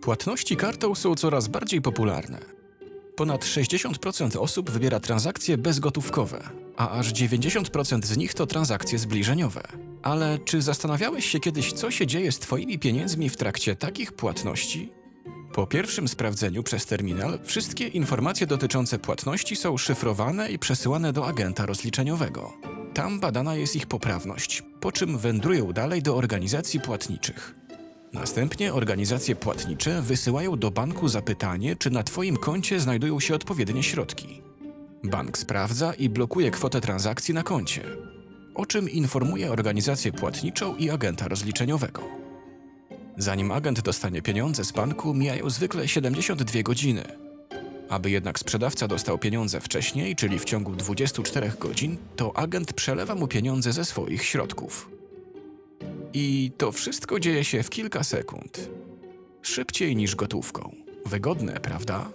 Płatności kartą są coraz bardziej popularne. Ponad 60% osób wybiera transakcje bezgotówkowe, a aż 90% z nich to transakcje zbliżeniowe. Ale czy zastanawiałeś się kiedyś, co się dzieje z Twoimi pieniędzmi w trakcie takich płatności? Po pierwszym sprawdzeniu przez terminal wszystkie informacje dotyczące płatności są szyfrowane i przesyłane do agenta rozliczeniowego. Tam badana jest ich poprawność, po czym wędrują dalej do organizacji płatniczych. Następnie organizacje płatnicze wysyłają do banku zapytanie, czy na Twoim koncie znajdują się odpowiednie środki. Bank sprawdza i blokuje kwotę transakcji na koncie, o czym informuje organizację płatniczą i agenta rozliczeniowego. Zanim agent dostanie pieniądze z banku, mijają zwykle 72 godziny. Aby jednak sprzedawca dostał pieniądze wcześniej, czyli w ciągu 24 godzin, to agent przelewa mu pieniądze ze swoich środków. I to wszystko dzieje się w kilka sekund. Szybciej niż gotówką. Wygodne, prawda?